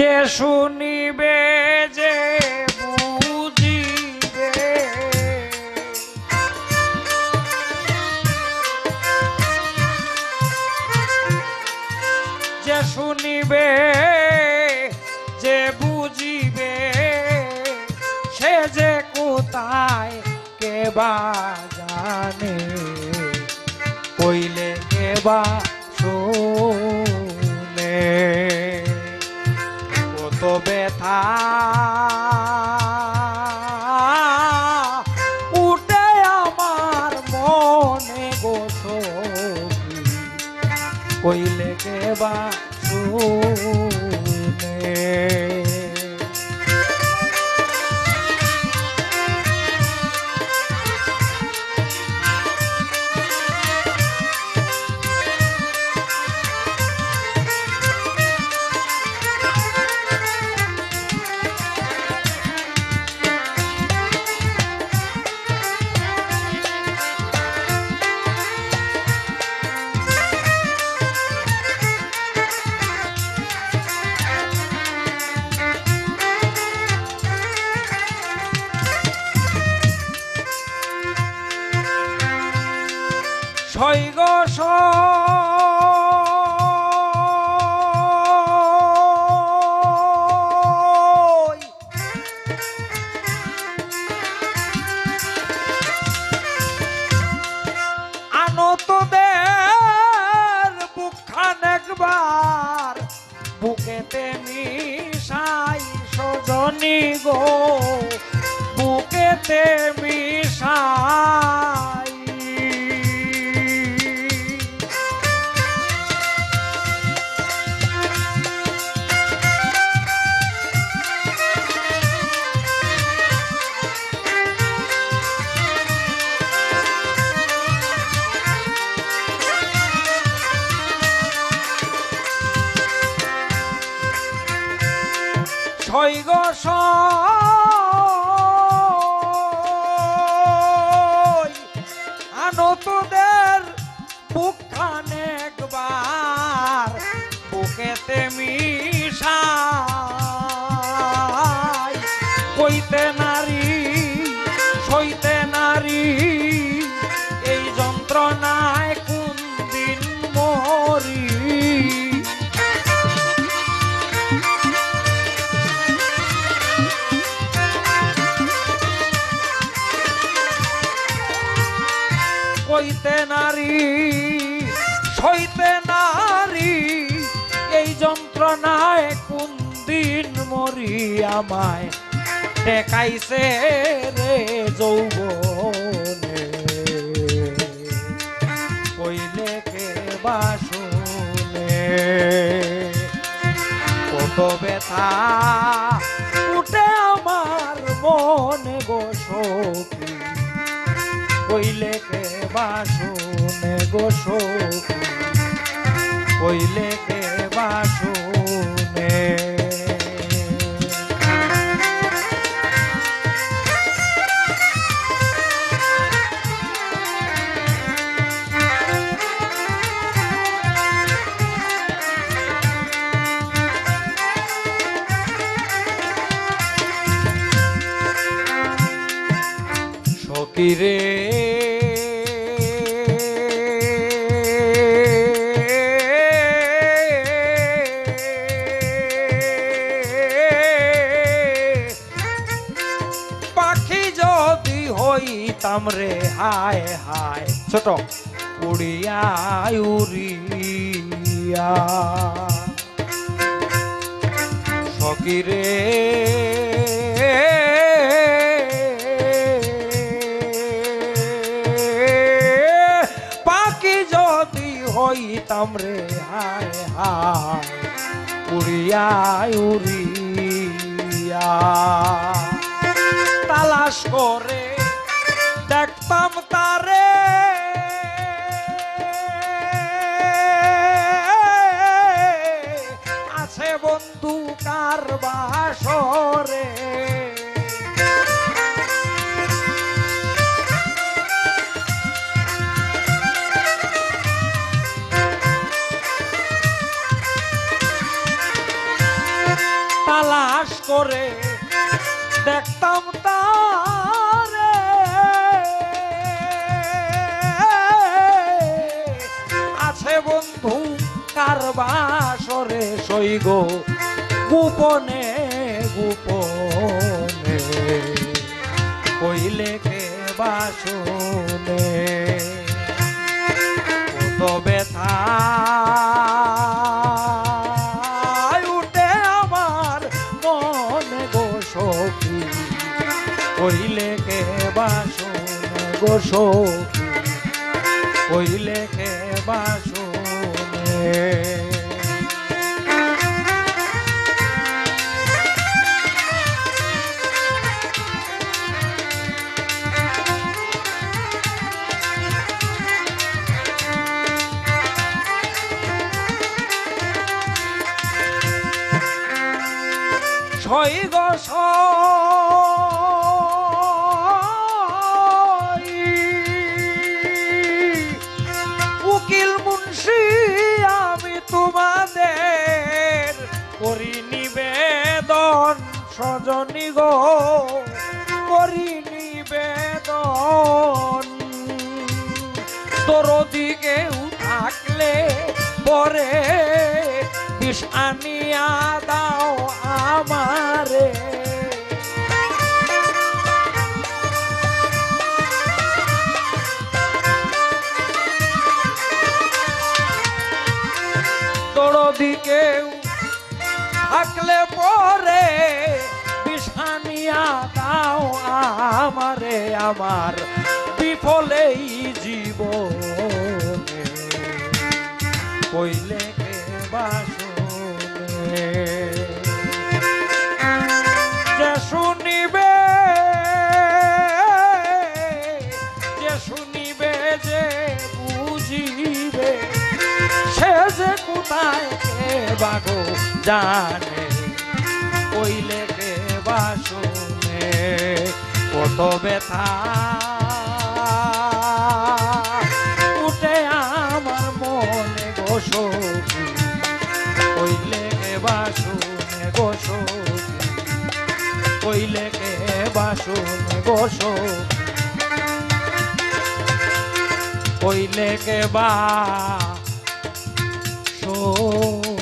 যে শুনিবে, যে বুঝিবে। যে শুনিবে, যে বুঝিবে, সে যে কোথায়, কে বা জানে। কইলে কে শুনে। কত ব্যথা। সৈগ আনতদের বুকখান একবার বুকেতে মিশাই সজনী গো বুকেতে মিশাই কইতে নারী, সইতে নারী, এই যন্ত্রণায় কোন দিন মরি আমায় টেকাইছে রে যৌবনে। কইলে কে বাসনে কত ব্যথা উঠে আমার মনে কইলে কে বাসুনে গো সখী। কইলে কে বাসুনে? সকিরে পাখি যদি হইতাম রে, হায় হায়। ছোট। উড়িয়া। সকিরে পাখি যদি হইতাম রে, হায় হায়। উড়িয়া উড়িয়া। তালাশ করে দেখতাম তারে। আছে বন্ধু কার বাসরে। করে দেখতাম তারে। আছে বন্ধু কার বাসরে সইগ গোপনে গোপনে। কইলে কে বাসনে কত কইলে কে বাসনে গো কইলে কে বাসনে ছয় গো করি নিবেদন। তোর দিকে থাকলে পরে বিষ আনিয়া দাও আমারে। তোর দিকে থাকলে পরে আমারে আমার বিফলেই জীবনে। কইলে কে বাসনে যে শুনিবে যে শুনিবে, যে বুঝিবে, সে যে কোথায় বাগো জানে। কইলে কে কত ব্যথা। উঠে আমার মনে গো সখী কইলে কে বাসনে কইলে কইলে কে বা সখী